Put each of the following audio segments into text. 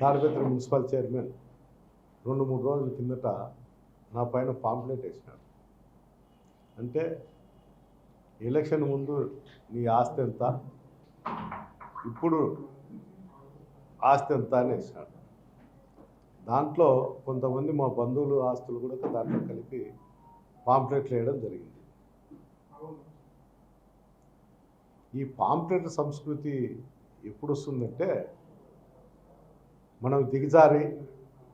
Tadipatri municipal chairman రెండు మూడు రోజుల కిందట నా పైన పాంప్లెట్ వేసినాడు. అంటే ఎలక్షన్ ముందు నీ ఆస్తి ఎంత? ఇప్పుడు ఆస్తి ఎంత అని వేసినాడు. దాంట్లో కొంతమంది మా బంధువులు ఆస్తులు కూడా దాంట్లో కలిపి పాంప్లెట్లు వేయడం జరిగింది. ఈ పాంప్లెట్ సంస్కృతి ఎప్పుడు వస్తుందంటే మనం దిగజారి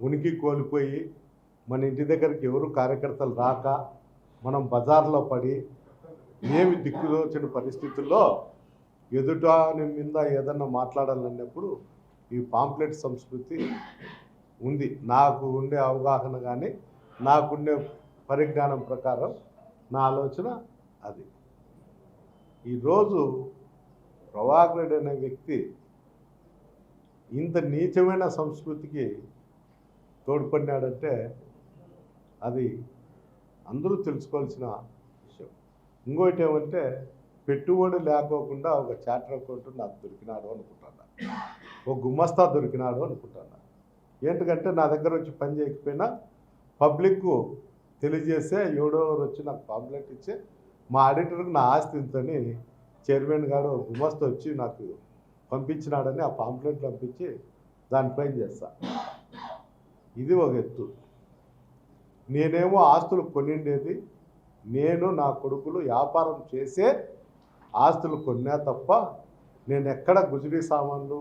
ఉనికి కోల్పోయి మన ఇంటి దగ్గరికి ఎవరు కార్యకర్తలు రాక మనం బజార్లో పడి ఏమి దిక్కులోచిన పరిస్థితుల్లో ఎదుట మీద ఏదన్నా మాట్లాడాలన్నప్పుడు ఈ పాంప్లెట్ సంస్కృతి ఉంది. నాకు ఉండే అవగాహన కానీ నాకుండే పరిజ్ఞానం ప్రకారం నా ఆలోచన అది. ఈరోజు ప్రభాకర్ అనే వ్యక్తి ఇంత నీచమైన సంస్కృతికి తోడ్పడినాడంటే అది అందరూ తెలుసుకోవాల్సిన విషయం. ఇంకోటి ఏమంటే పెట్టుబడి లేకోకుండా ఒక చార్టర్ అకౌంట్ నాకు దొరికినాడు అనుకుంటాను. ఒక గుమ్మస్తా దొరికినాడు అనుకుంటాను. ఏంటంటే నా దగ్గర వచ్చి పని చేయకపోయినా పబ్లిక్కు తెలియజేస్తే ఎవడో వచ్చి నాకు పాంప్లెట్ ఇచ్చి మా ఆడిటర్కి నా ఆస్తి ఇంతని చైర్మన్ గారు గుమస్తా వచ్చి నాకు పంపించినాడని ఆ పాంప్లెట్ పంపించి దానిపైన చేస్తా. ఇది ఒక ఎత్తు. నేనేమో ఆస్తులు కొనిండేది నేను నా కొడుకులు వ్యాపారం చేసే ఆస్తులు కొన్నా తప్ప నేను ఎక్కడ గుజరీ సామాన్లు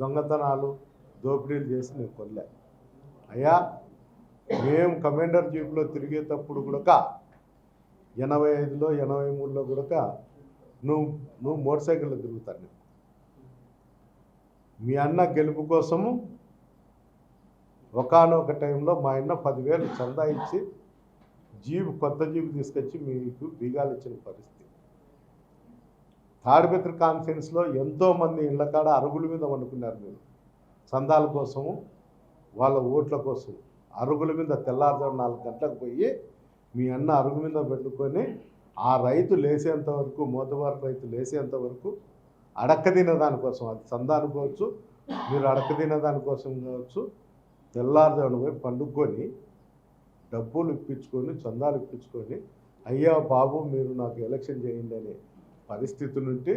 దొంగతనాలు దోపిడీలు చేసి నేను కొనలే. అయ్యా మేము కమాండర్ జీప్లో తిరిగేటప్పుడు కూడా ఎనభై ఐదులో ఎనభై మూడులో కూడా నువ్వు నువ్వు మోటార్ సైకిల్లో తిరుగుతాను మీ అన్న గెలుపు కోసము ఒకనొక టైంలో మా అన్న పదివేలు చందా ఇచ్చి జీబు కొత్త జీబు తీసుకొచ్చి మీకు బీగాలు ఇచ్చిన పరిస్థితి. తాడిపత్రి కాన్ఫరెన్స్లో ఎంతోమంది ఇళ్ళ కాడ అరుగుల మీద వండుకున్నారు మీరు. చందాల కోసము వాళ్ళ ఓట్ల కోసం. అరుగుల మీద తెల్లారుజాము నాలుగు గంటలకు పోయి మీ అన్న అరుగు మీద పెట్టుకొని ఆ రైతు లేసేంత వరకు మోతబారు రైతు లేసేంత వరకు అడక్క తినే దానికోసం అది చందా అనుకోవచ్చు మీరు అడక్క దానికోసం కావచ్చు తెల్లారుజామున పోయి పండుకొని డబ్బులు ఇప్పించుకొని చందాలు ఇప్పించుకొని అయ్యా బాబు మీరు నాకు ఎలక్షన్ చేయండి అనే పరిస్థితి నుండి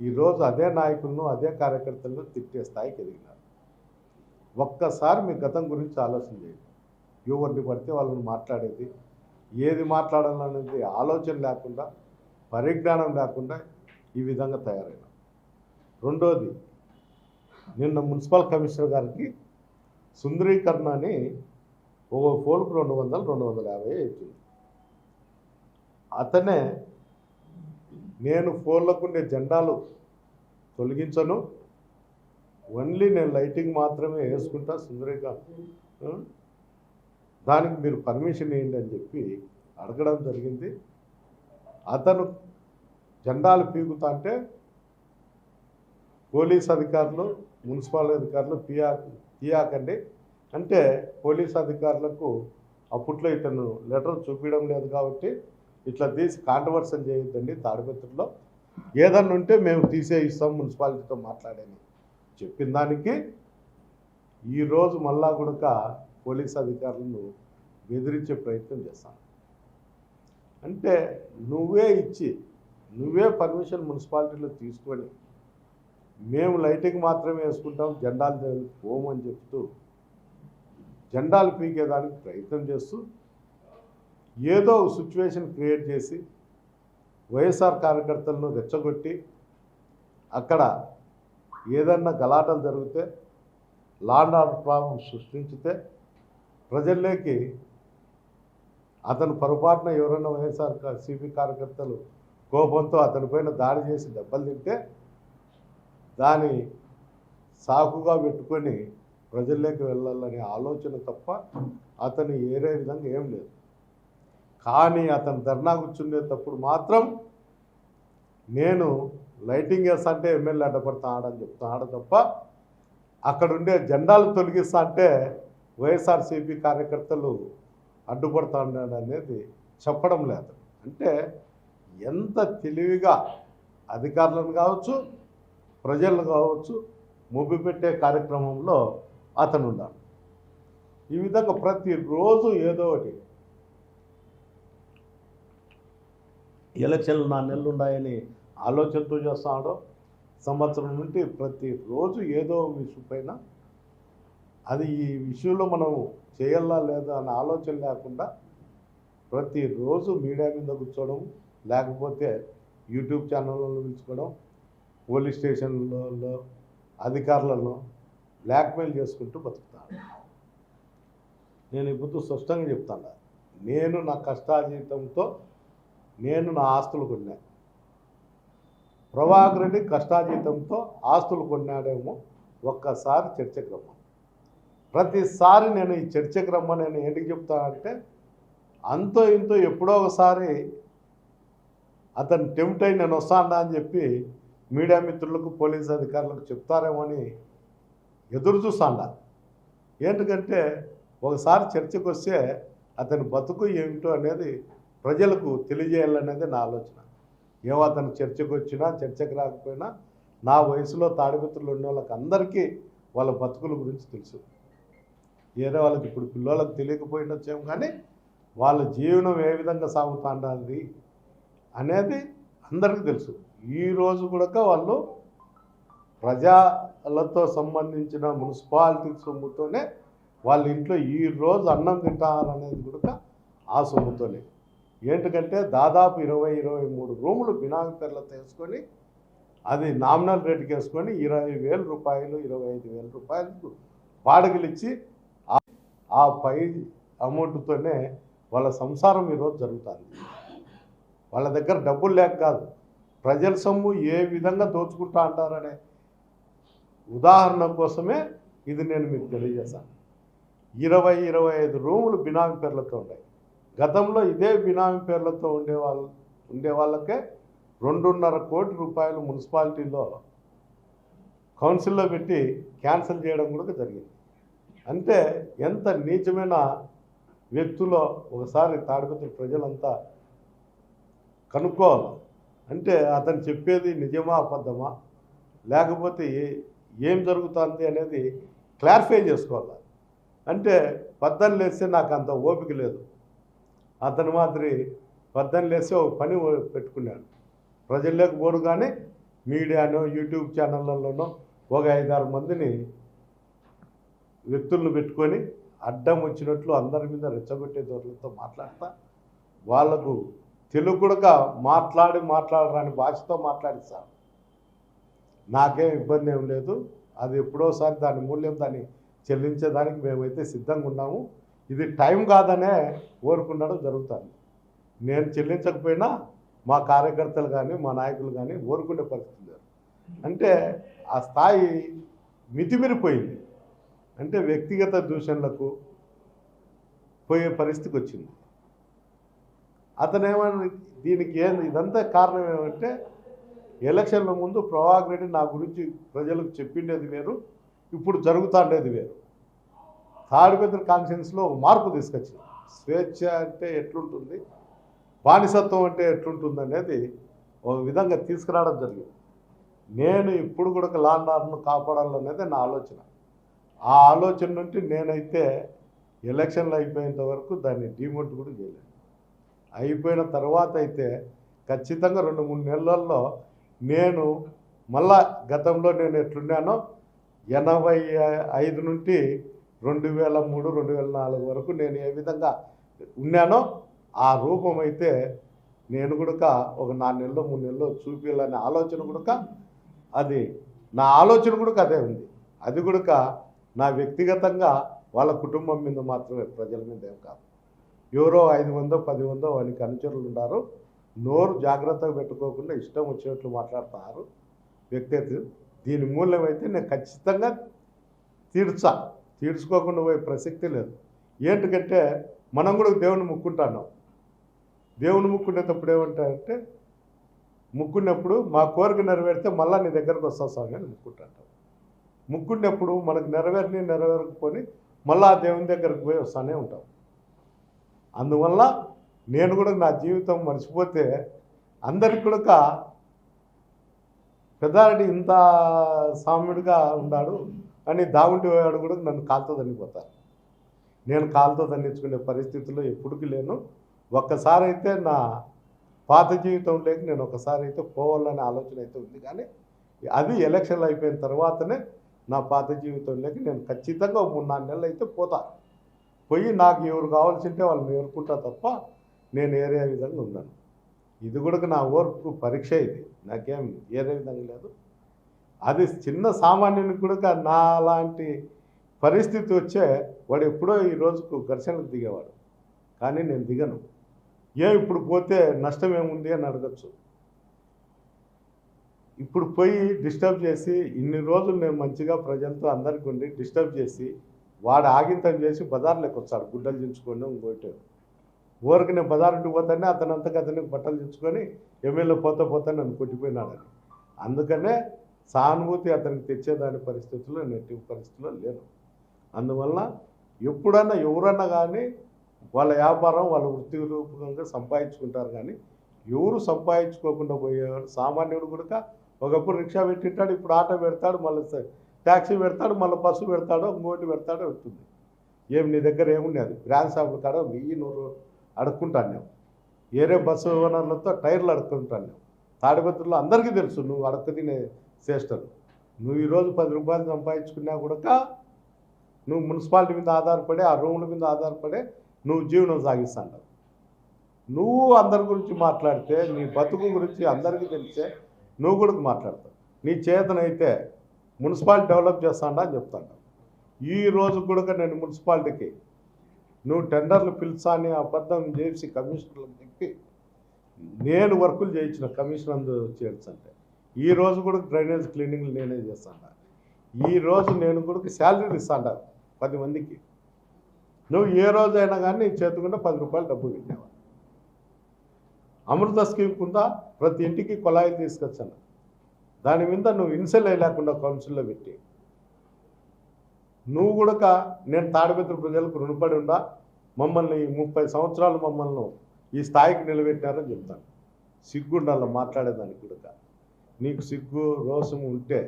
ఈరోజు అదే నాయకులను అదే కార్యకర్తలను తిట్టే స్థాయికి ఎదిగినారు. ఒక్కసారి మీ గతం గురించి ఆలోచన చేయండి. ఎవరిని పడితే వాళ్ళని మాట్లాడేది ఏది మాట్లాడాలనేది ఆలోచన లేకుండా పరిజ్ఞానం లేకుండా ఈ విధంగా తయారైన రెండోది నిన్న మున్సిపల్ కమిషనర్ గారికి సుందరీకరణ అని ఒక ఫోన్కు రెండు వందలు రెండు వందల యాభై అవుతుంది అతనే నేను ఫోన్లకు ఉండే జెండాలు తొలగించను ఓన్లీ నేను లైటింగ్ మాత్రమే వేసుకుంటా సుందరీకరణ. దానికి మీరు పర్మిషన్ ఇవ్వండి అని చెప్పి అడగడం జరిగింది. అతను జెండాలు పీకుతా అంటే పోలీస్ అధికారులు మున్సిపాలిటీ అధికారులు పియా తీయాకండి. అంటే పోలీస్ అధికారులకు అప్పట్లో ఇతను లెటర్ చూపించడం లేదు కాబట్టి ఇట్లా తీసి కాంట్రవర్సల్ చేయొద్దండి తాడిపత్రిలో. ఏదన్నా ఉంటే మేము తీసే ఇస్తాం మున్సిపాలిటీతో మాట్లాడని చెప్పిన దానికి ఈరోజు మళ్ళా కూడా పోలీస్ అధికారులను బెదిరించే ప్రయత్నం చేస్తాను అంటే నువ్వే ఇచ్చి నువ్వే పర్మిషన్ మున్సిపాలిటీలో తీసుకొని మేము లైటింగ్ మాత్రమే వేసుకుంటాం జెండాలు పోమని చెప్తూ జెండాలు పీకేదానికి ప్రయత్నం చేస్తూ ఏదో సిచ్యువేషన్ క్రియేట్ చేసి వైఎస్ఆర్ కార్యకర్తలను రెచ్చగొట్టి అక్కడ ఏదన్నా గలాటలు జరిగితే లాండ్ ఆర్డర్ ప్రాబ్లం సృష్టించితే ప్రజల్లోకి అతను పొరపాటున ఎవరైనా వైఎస్ఆర్ సిపి కార్యకర్తలు కోపంతో అతనిపైన దాడి చేసి దెబ్బలు తింటే దాని సాకుగా పెట్టుకొని ప్రజల్లోకి వెళ్ళాలనే ఆలోచన తప్ప అతను ఏరే విధంగా ఏం లేదు. కానీ అతను ధర్నా కూర్చునేటప్పుడు మాత్రం నేను లైటింగ్ వేస్తా అంటే ఎమ్మెల్యే చెప్తా చెప్తున్నాడు తప్ప అక్కడుండే జెండాలు తొలగిస్తా అంటే వైఎస్ఆర్సీపీ కార్యకర్తలు అడ్డుపడుతున్నాడు అనేది చెప్పడం లేదు. అంటే ఎంత తెలివిగా అధికారులను కావచ్చు ప్రజలను కావచ్చు ముబ్బి పెట్టే కార్యక్రమంలో అతను ఉన్నాడు ఈ విధంగా ప్రతిరోజు ఏదో ఒకటి. ఎలక్షన్లు నా నెలలు ఉన్నాయని ఆలోచనతో చేస్తాడో సంవత్సరం నుండి ప్రతిరోజు ఏదో ఇష్యూ పైన అది ఈ విషయంలో మనం చేయాలా లేదా అనే ఆలోచన లేకుండా ప్రతిరోజు మీడియా మీద కూర్చోవడం లేకపోతే యూట్యూబ్ ఛానళ్ళలో పిలుచుకోవడం పోలీస్ స్టేషన్లలో అధికారులను బ్లాక్మెయిల్ చేసుకుంటూ బతుకుతాను నేను ఇప్పుడు స్పష్టంగా చెప్తాను. నేను నా కష్టాజీతంతో నేను నా ఆస్తులు కొన్నా. ప్రభాకర్ రెడ్డి కష్టాజీతంతో ఆస్తులు కొన్నాడేమో ఒక్కసారి చర్చకు రమ్మను ప్రతిసారి నేను ఈ చర్చకు రమ్మని నేను ఏంటికి చెప్తానంటే అంతో ఇంతో ఎప్పుడో ఒకసారి అతను టెంప్ట్ అయి నేను వస్తాను అని చెప్పి మీడియా మిత్రులకు పోలీస్ అధికారులకు చెప్తారేమో అని ఎదురు చూస్తాండా. ఏంటంటే ఒకసారి చర్చకు వస్తే అతని బతుకు ఏమిటో అనేది ప్రజలకు తెలియజేయాలనేది నా ఆలోచన. ఏమో అతను చర్చకు వచ్చినా చర్చకు రాకపోయినా నా వయసులో తాడిమిత్రులు ఉన్న వాళ్ళకి అందరికీ వాళ్ళ బతుకుల గురించి తెలుసు. ఏదో వాళ్ళకి ఇప్పుడు పిల్లలకు తెలియకపోయినొచ్చేమో కానీ వాళ్ళ జీవనం ఏ విధంగా సాగుతుండాలి అనేది అందరికీ తెలుసు. ఈరోజు కూడా వాళ్ళు ప్రజలతో సంబంధించిన మున్సిపాలిటీ సొమ్ముతోనే వాళ్ళ ఇంట్లో ఈ రోజు అన్నం తింటారనేది కూడా ఆ సొమ్ముతోనే. ఏంటంటే దాదాపు ఇరవై ఇరవై మూడు రూములు బినామీ పేర్లతో వేసుకొని అది నామినల్ రేటుకి వేసుకొని ఇరవై వేల రూపాయలు ఇరవై ఐదు వేల రూపాయలు బాడగలు ఇచ్చి ఆ పై అమౌంట్తోనే వాళ్ళ సంసారం ఈరోజు జరుగుతుంది. వాళ్ళ దగ్గర డబ్బులు లేక కాదు. ప్రజల సొమ్ము ఏ విధంగా దోచుకుంటా అంటారనే ఉదాహరణ కోసమే ఇది నేను మీకు తెలియజేశాను. ఇరవై ఇరవై ఐదు రూములు బినామీ పేర్లతో ఉన్నాయి. గతంలో ఇదే బినామీ పేర్లతో ఉండే వాళ్ళు ఉండే వాళ్ళకే రెండున్నర కోటి రూపాయలు మున్సిపాలిటీలో కౌన్సిల్లో పెట్టి క్యాన్సిల్ చేయడం కూడా జరిగింది. అంటే ఎంత నీచమైన వ్యక్తులో ఒకసారి తాడిపత్రి ప్రజలంతా కనుక్కోవాలి. అంటే అతను చెప్పేది నిజమా అబద్ధమా? లేకపోతే ఏం జరుగుతుంది అనేది క్లారిఫై చేసుకోవాలి. అంటే పద్దం లేస్తే నాకు అంత ఓపిక లేదు. అతను మాదిరి పద్దం లేస్తే ఒక పని పెట్టుకున్నాడు. ప్రజల్లోకి పోరు కానీ మీడియానో యూట్యూబ్ ఛానళ్ళలోనో ఒక ఐదారు మందిని వ్యక్తులను పెట్టుకొని అడ్డం వచ్చినట్లు అందరి మీద రెచ్చగొట్టే దొరలతో మాట్లాడతా. వాళ్ళకు తెలుగు కూడా మాట్లాడి మాట్లాడరాని భాషతో మాట్లాడిస్తాను నాకేం ఇబ్బంది ఏం లేదు. అది ఎప్పుడోసారి దాని మూల్యం దాన్ని చెల్లించేదానికి మేమైతే సిద్ధంగా ఉన్నాము. ఇది టైం కాదనే ఓరుకుండడం జరుగుతుంది. నేను చెల్లించకపోయినా మా కార్యకర్తలు కానీ మా నాయకులు కానీ ఓరుకునే పరిస్థితి లేదు. అంటే ఆ స్థాయి మితిమిరిపోయింది. అంటే వ్యక్తిగత దూషణలకు పోయే పరిస్థితికి వచ్చింది. అతను దీనికి ఏం ఇదంతా కారణం ఏమంటే ఎలక్షన్ల ముందు ప్రభాకర్ రెడ్డి నా గురించి ప్రజలకు చెప్పిండేది వేరు ఇప్పుడు జరుగుతుండేది వేరు. తాడిపెద్దల కాన్ఫిడెన్స్లో ఒక మార్పు తీసుకొచ్చింది. స్వేచ్ఛ అంటే ఎట్లుంటుంది బానిసత్వం అంటే ఎట్లుంటుంది అనేది ఒక విధంగా తీసుకురావడం జరిగింది. నేను ఇప్పుడు కూడా లాండ్ ఆర్డర్ను కాపాడాలనేది నా ఆలోచన. ఆ ఆలోచన నుండి నేనైతే ఎలక్షన్లు అయిపోయేంత వరకు దాన్ని డిమోట్ కూడా చేయలేదు. అయిపోయిన తర్వాత అయితే ఖచ్చితంగా రెండు మూడు నెలల్లో నేను మళ్ళా గతంలో నేను ఎట్లున్నానో ఎనభై ఐదు నుండి రెండు వేల మూడు రెండు వేల నాలుగు వరకు నేను ఏ విధంగా ఉన్నానో ఆ రూపం అయితే నేను కూడా ఒక నాలుగు నెలలో మూడు నెలల్లో చూపించాలనే ఆలోచన కూడా అది నా ఆలోచన కూడా అదే ఉంది. అది కూడా నా వ్యక్తిగతంగా వాళ్ళ కుటుంబం మీద మాత్రమే ప్రజల మీద ఏం కాదు. ఎవరో ఐదు వందో పది వందో వానికి అనుచరులు ఉన్నారు. నోరు జాగ్రత్తగా పెట్టుకోకుండా ఇష్టం వచ్చినట్లు మాట్లాడతారు. వ్యక్తి దీని మూల్యం అయితే నేను ఖచ్చితంగా తీర్చా. తీర్చుకోకుండా పోయే ప్రసక్తి లేదు. ఏంటికంటే మనం కూడా దేవుని ముక్కుంటున్నాం. దేవుని ముక్కునేటప్పుడు ఏమంటారంటే ముక్కున్నప్పుడు మా కోరిక నెరవేరితే మళ్ళీ నీ దగ్గరకు వస్తా స్వామి అని ముక్కుంటాం ముక్కున్నప్పుడు మనకు నెరవేరిని నెరవేరకపోని మళ్ళీ ఆ దేవుని దగ్గరకు పోయి వస్తానే ఉంటాం. అందువల్ల నేను కూడా నా జీవితం మర్చిపోతే అందరికి కూడా పెద్దారెడ్డి ఇంత సామ్యుడిగా ఉన్నాడు అని దాగుంటి వాడు కూడా నన్ను కాలుతో దండిపోతారు నేను కాలుతో దండించుకునే పరిస్థితిలో ఎప్పటికీ లేను. ఒక్కసారి అయితే నా పాత జీవితంలోకి నేను ఒకసారి అయితే పోవాలనే ఆలోచన అయితే ఉంది కానీ అది ఎలక్షన్లు అయిపోయిన తర్వాతనే నా పాత జీవితంలోకి నేను ఖచ్చితంగా ఒక మూడు నాలుగు నెలలు అయితే పోతా. పోయి నాకు ఎవరు కావాల్సింటే వాళ్ళని ఎదుర్కొంటా తప్ప నేను ఏరే విధంగా ఉన్నాను. ఇది కూడా నా ఓర్పు పరీక్ష ఇది. నాకేం ఏరే విధంగా లేదు. అది చిన్న సామాన్యునికి కూడా నా లాంటి పరిస్థితి వచ్చే వాడు ఎప్పుడో ఈ రోజుకు ఘర్షణకు దిగేవాడు. కానీ నేను దిగను. ఏం ఇప్పుడు పోతే నష్టం ఏముంది అని అడగచ్చు. ఇప్పుడు పోయి డిస్టర్బ్ చేసి ఇన్ని రోజులు నేను మంచిగా ప్రజలతో అందరికీ ఉండి డిస్టర్బ్ చేసి వాడు ఆగింతం చేసి బజార్లోకి వచ్చాడు గుడ్డలు దించుకొని ఇంకోటి ఊరికి నేను బజారుకి పోతానే అతను అంతకు అతనికి బట్టలు దించుకొని ఎమ్మెల్యే పోతా పోతా నన్ను కొట్టిపోయినాడని అందుకనే సానుభూతి అతనికి తెచ్చేదాని పరిస్థితుల్లో నెట్టి పరిస్థితుల్లో లేను. అందువల్ల ఎప్పుడన్నా ఎవరన్నా కానీ వాళ్ళ వ్యాపారం వాళ్ళ వృత్తి రూపంగా సంపాదించుకుంటారు కానీ ఎవరు సంపాదించుకోకుండా పోయేవాడు? సామాన్యుడు కూడా ఒకప్పుడు రిక్షా పెట్టింటాడు ఇప్పుడు ఆటో పెడతాడు మళ్ళీ ట్యాక్సీ పెడతాడు మళ్ళీ బస్సు పెడతాడో ఇంకోటి పెడతాడో పెడుతుంది ఏం నీ దగ్గర ఏమున్నది బ్రాండ్ షాప్ కాడ వెయ్యి నూరు అడుక్కుంటాను నేను. ఏరే బస్సు ఓనర్లతో టైర్లు అడుక్కుంటాను నేను. తాడిపత్రులు అందరికీ తెలుసు నువ్వు అడక్క తినే చేష్టలు. నువ్వు ఈరోజు పది రూపాయలు సంపాదించుకున్నా కూడా నువ్వు మున్సిపాలిటీ మీద ఆధారపడి ఆ రూముల మీద ఆధారపడి నువ్వు జీవనం సాగిస్తాంటావు నువ్వు అందరి గురించి మాట్లాడితే నీ బతుకు గురించి అందరికీ తెలిసే నువ్వు కూడా మాట్లాడతావు. నీ చేతనైతే మున్సిపాలిటీ డెవలప్ చేస్తాడా అని చెప్తాను ఈ రోజు కూడా నేను మున్సిపాలిటీకి నువ్వు టెండర్లు పిలుచా అని అబద్ధం చేసి కమిషనర్లకు చెప్పి నేను వర్కులు చేయించిన కమిషన్ అందు చేర్చంటే ఈ రోజు కూడా డ్రైనేజ్ క్లీనింగ్లు నేనే చేస్తాను ఈ రోజు నేను కూడా శాలరీ ఇస్తాను పది మందికి. నువ్వు ఏ రోజైనా కానీ నీ చేతుకుంటే పది రూపాయలు డబ్బు పెట్టావు అమృత స్కీమ్ కింద ప్రతి ఇంటికి కొలాయి తీసుకొచ్చాను. దాని మీద నువ్వు ఇన్సెల్ లేకుండా కౌన్సిల్లో పెట్టి. నువ్వు కూడా నేను తాడిపత్రి ప్రజలకు రుణపడి ఉండా మమ్మల్ని ముప్పై సంవత్సరాలు మమ్మల్ని ఈ స్థాయికి నిలబెట్టారని చెప్తాను. సిగ్గుండాల మాట్లాడేదానికి కూడా నీకు సిగ్గు రోషం ఉంటే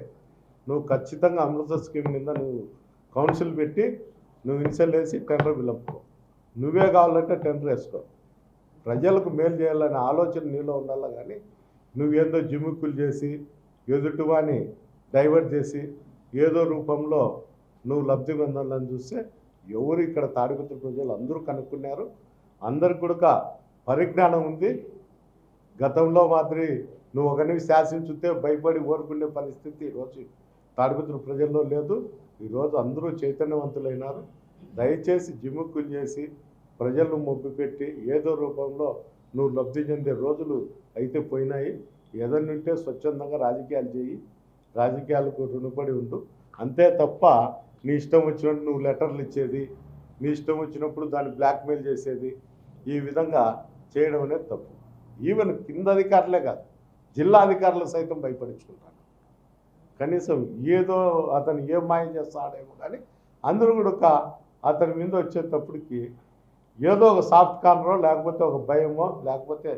నువ్వు ఖచ్చితంగా అమృత స్కీమ్ మీద నువ్వు కౌన్సిల్ పెట్టి నువ్వు ఇన్సెల్ వేసి టెండర్ పిలుపుకో. నువ్వే కావాలంటే టెండర్ వేసుకో. ప్రజలకు మేలు చేయాలనే ఆలోచన నీలో ఉండాలి కానీ నువ్వేందో జిమ్ముక్కులు చేసి ఎదుటివాని డైవర్ట్ చేసి ఏదో రూపంలో నువ్వు లబ్ధి పొందాలని చూస్తే ఎవరు ఇక్కడ తాడిపత్రి ప్రజలు అందరూ కనుక్కున్నారు. అందరికి కూడా పరిజ్ఞానం ఉంది. గతంలో మాదిరి నువ్వు ఒకరిని శాసించుతే భయపడి ఓరుకునే పరిస్థితి ఈరోజు తాడిపత్రి ప్రజల్లో లేదు. ఈరోజు అందరూ చైతన్యవంతులైనారు. దయచేసి జిమ్ముక్కులు చేసి ప్రజలను మొబ్బిపెట్టి ఏదో రూపంలో నువ్వు లబ్ధి చెందే రోజులు అయితే పోయినాయి. ఏదైనా ఉంటే స్వచ్ఛందంగా రాజకీయాలు చేయి రాజకీయాలకు రుణపడి ఉండు. అంతే తప్ప నీ ఇష్టం వచ్చినట్టు నువ్వు లెటర్లు ఇచ్చేది నీ ఇష్టం వచ్చినప్పుడు దాన్ని బ్లాక్మెయిల్ చేసేది ఈ విధంగా చేయడం అనేది తప్పు. ఈవెన్ కింద అధికారులే కాదు జిల్లా అధికారులు సైతం భయపడించుకుంటాను కనీసం ఏదో అతను ఏం మాయం చేస్తాడేమో కానీ అందరూ కూడా ఒక అతని మీద వచ్చేటప్పటికి ఏదో ఒక సాఫ్ట్ కార్నరో లేకపోతే ఒక భయమో లేకపోతే